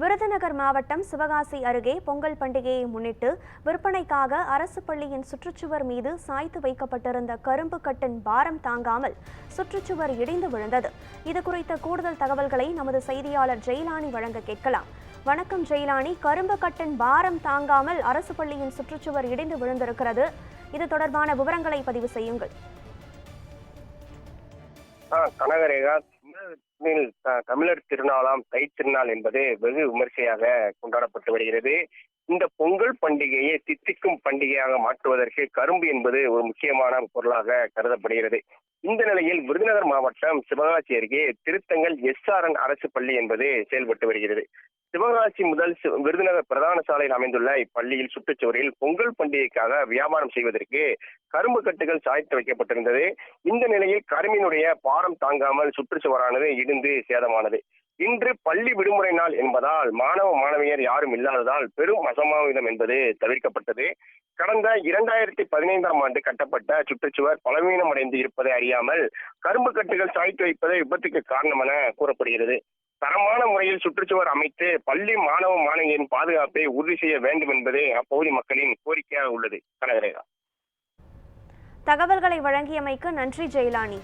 விருதுநகர் மாவட்டம் சிவகாசி அருகே பொங்கல் பண்டிகையை முன்னிட்டு விற்பனைக்காக அரசு பள்ளியின் சுற்றுச்சுவர் மீது சாய்த்து வைக்கப்பட்டிருந்த கரும்பு கட்டின் பாரம் தாங்காமல் சுற்றுச்சுவர் இடிந்து விழுந்தது. இது குறித்த கூடுதல் தகவல்களை நமது செய்தியாளர் ஜெயிலானி வழங்க கேட்கலாம். வணக்கம் ஜெயிலானி. கரும்பு கட்டின் பாரம் தாங்காமல் அரசு பள்ளியின் சுற்றுச்சுவர் இடிந்து விழுந்திருக்கிறது. இது தொடர்பான விவரங்களை பதிவு செய்யுங்கள். கனகரேகா தமிழர் திருநாளாம் தை திருநாள் என்பது வெகு விமர்சையாக கொண்டாடப்பட்டு வருகிறது. இந்த பொங்கல் பண்டிகையை தித்திக்கும் பண்டிகையாக மாற்றுவதற்கு கரும்பு என்பது ஒரு முக்கியமான பொருளாக கருதப்படுகிறது. இந்த நிலையில் விருதுநகர் மாவட்டம் சிவகாசி அருகே திருத்தங்கல் எஸ்ஆர்என் அரசு பள்ளி என்பது செயல்பட்டு வருகிறது. சிவகாசி முதல் விருதுநகர் பிரதான சாலையில் அமைந்துள்ள இப்பள்ளியில் சுற்றுச்சுவரில் பொங்கல் பண்டிகைக்காக வியாபாரம் செய்வதற்கு கரும்பு கட்டுகள் சாய்த்து வைக்கப்பட்டிருந்தது. இந்த நிலையில் கரும்பினுடைய பாரம் தாங்காமல் சுற்றுச்சுவரானது இடிந்து சேதமானது. இன்று பள்ளி விடுமுறை நாள் என்பதால் மாணவ மாணவியர் யாரும் இல்லாததால் பெரும் அசம்பாவிதம் என்பது தவிர்க்கப்பட்டது. கடந்த இரண்டாயிரத்தி பதினைந்தாம் ஆண்டு கட்டப்பட்ட சுற்றுச்சுவர் பலவீனமடைந்து இருப்பதை அறியாமல் கரும்பு கட்டுகள் சாய்த்து வைப்பதே விபத்துக்கு காரணம் என கூறப்படுகிறது. தரமான முறையில் சுற்றுச்சுவர் அமைத்து பள்ளி மாணவ மாணவியின் பாதுகாப்பை உறுதி செய்ய வேண்டும் என்பதே அப்பகுதி மக்களின் கோரிக்கையாக உள்ளது. கனகரேகா. தகவல்களை வழங்கியமைக்கு நன்றி ஜெயலானி.